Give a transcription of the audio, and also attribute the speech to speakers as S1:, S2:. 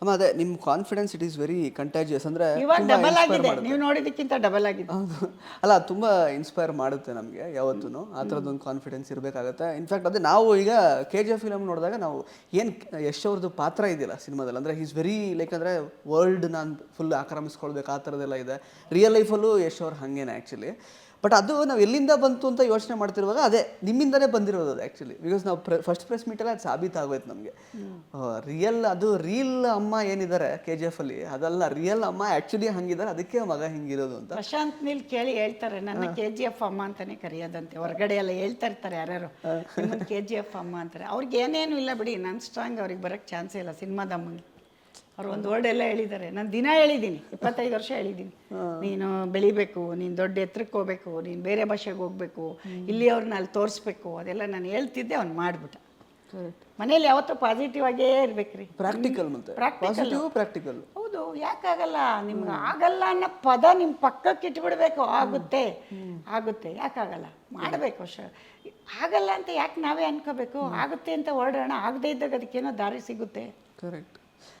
S1: ಅಮ್ಮ ಅದೇ ನಿಮ್ಮ confidence it is very contagious ಅಂದರೆ
S2: ಇವಾಗ ಡಬಲ್ ಆಗಿದೆ. ನೀವು ನೋಡಿದ್ದಕ್ಕಿಂತ ಡಬಲ್ ಆಗಿದೆ.
S1: ಅಲ್ಲ ತುಂಬ ಇನ್ಸ್ಪೈರ್ ಮಾಡುತ್ತೆ ನಮಗೆ ಯಾವತ್ತೂ ಆ ಥರದ್ದೊಂದು ಕಾನ್ಫಿಡೆನ್ಸ್ ಇರಬೇಕಾಗತ್ತೆ. ಇನ್ಫ್ಯಾಕ್ಟ್ ಅದೇ ನಾವು ಈಗ ಕೆ ಜಿ ಎಫ್ ಫಿಲಮ್ ನೋಡಿದಾಗ ನಾವು ಏನು ಯಶ್ ಅವ್ರದ್ದು ಪಾತ್ರ ಇದೆಯಲ್ಲ ಸಿನಿಮಾದಲ್ಲಿ? ಅಂದರೆ ಈಸ್ ವೆರಿ ಲೈಕ್ ಅಂದರೆ ವರ್ಲ್ಡ್ ನಾನು ಫುಲ್ ಆಕ್ರಮಿಸ್ಕೊಳ್ಬೇಕು ಆ ಥರದೆಲ್ಲ ಇದೆ. ರಿಯಲ್ ಲೈಫಲ್ಲೂ ಯಶ್ ಅವ್ರು ಹಾಗೇನೆ ಆ್ಯಕ್ಚುಲಿ ಬಟ್ ಅದು ನಾವು ಎಲ್ಲಿಂದ ಬಂತು ಅಂತ ಯೋಚನೆ ಮಾಡ್ತಿರುವಾಗ ಅದೇ ನಿಮ್ಮಿಂದನೇ ಬಂದಿರೋದು ಅದು ಆ್ಯಕ್ಚುಲಿ ಬಿಕಾಸ್ ನಾವು ಫಸ್ಟ್ ಪ್ರೆಸ್ ಮೀಟಲ್ಲಿ ಅದು ಸಾಬೀತಾಗೋಯ್ತು ನಮಗೆ. ರಿಯಲ್ ಅದು ರಿಯಲ್ ಅಮ್ಮ ಏನಿದ್ದಾರೆ ಕೆ ಜಿ ಎಫ್ ಅಲ್ಲಿ? ಅದಲ್ಲ ರಿಯಲ್ ಅಮ್ಮ ಆಕ್ಚುಲಿ ಹಂಗಿದ್ದಾರೆ. ಅದಕ್ಕೆ ಮಗ ಹಿಂಗಿರೋದು ಅಂತ.
S2: ಪ್ರಶಾಂತ್ ನೀಲ್ ಕೇಳಿ ಹೇಳ್ತಾರೆ ನನ್ನ ಕೆ ಜಿ ಎಫ್ ಅಮ್ಮ ಅಂತಾನೆ ಕರೆಯೋದಂತೆ. ಹೊರಗಡೆ ಎಲ್ಲ ಹೇಳ್ತಾ ಇರ್ತಾರೆ ಯಾರ್ಯಾರು. ಕೆ ಜಿ ಎಫ್ ಅಮ್ಮ ಅಂತಾರೆ. ಅವ್ರಿಗೆ ಏನೇನು ಇಲ್ಲ ಬಿಡಿ ನನ್ನ ಸ್ಟ್ರಾಂಗ್ ಅವ್ರಿಗೆ ಬರೋಕ್ಕೆ ಚಾನ್ಸೇ ಇಲ್ಲ ಸಿನಿಮಾದ ಅಮ್ಮಂಗೆ ಅವ್ರು ಒಂದು ವರ್ಡ್ ಎಲ್ಲ ಹೇಳಿದ್ದಾರೆ. ನಾನು ದಿನ ಹೇಳಿದ್ದೀನಿ ಇಪ್ಪತ್ತೈದು ವರ್ಷ ಹೇಳಿದ್ದೀನಿ ನೀನು ಬೆಳಿಬೇಕು ನೀನು ದೊಡ್ಡ ಎತ್ತರಕ್ಕೆ ಹೋಗ್ಬೇಕು ನೀನು ಬೇರೆ ಭಾಷೆಗೆ ಹೋಗ್ಬೇಕು ಇಲ್ಲಿ ಅವ್ರನ್ನ ಅಲ್ಲಿ ತೋರಿಸ್ಬೇಕು ಅದೆಲ್ಲ ನಾನು ಹೇಳ್ತಿದ್ದೆ ಅವ್ನು ಮಾಡಿಬಿಟ್ಟ. ಮನೇಲಿ ಯಾವತ್ತೂ ಪಾಸಿಟಿವ್ ಆಗೇ ಇರ್ಬೇಕ್ರಿ.
S1: ಪ್ರಾಕ್ಟಿಕಲ್ ಮತ್ತೆ. ಪಾಸಿಟಿವ್ ಪ್ರಾಕ್ಟಿಕಲ್
S2: ಹೌದು ಯಾಕಾಗಲ್ಲ? ನಿಮ್ಗೆ ಆಗಲ್ಲ ಅನ್ನೋ ಪದ ನಿಮ್ಮ ಪಕ್ಕಕ್ಕೆ ಇಟ್ಬಿಡ್ಬೇಕು ಆಗುತ್ತೆ. ಆಗುತ್ತೆ ಯಾಕಾಗಲ್ಲ? ಮಾಡಬೇಕು ಶ ಆಗಲ್ಲ ಅಂತ ಯಾಕೆ ನಾವೇ ಅನ್ಕೋಬೇಕು? ಆಗುತ್ತೆ ಅಂತ ಹೊರಡೋಣ ಆಗದೇ ಇದ್ದಾಗ ಅದಕ್ಕೇನೋ ದಾರಿ ಸಿಗುತ್ತೆ.
S1: ಕರೆಕ್ಟ್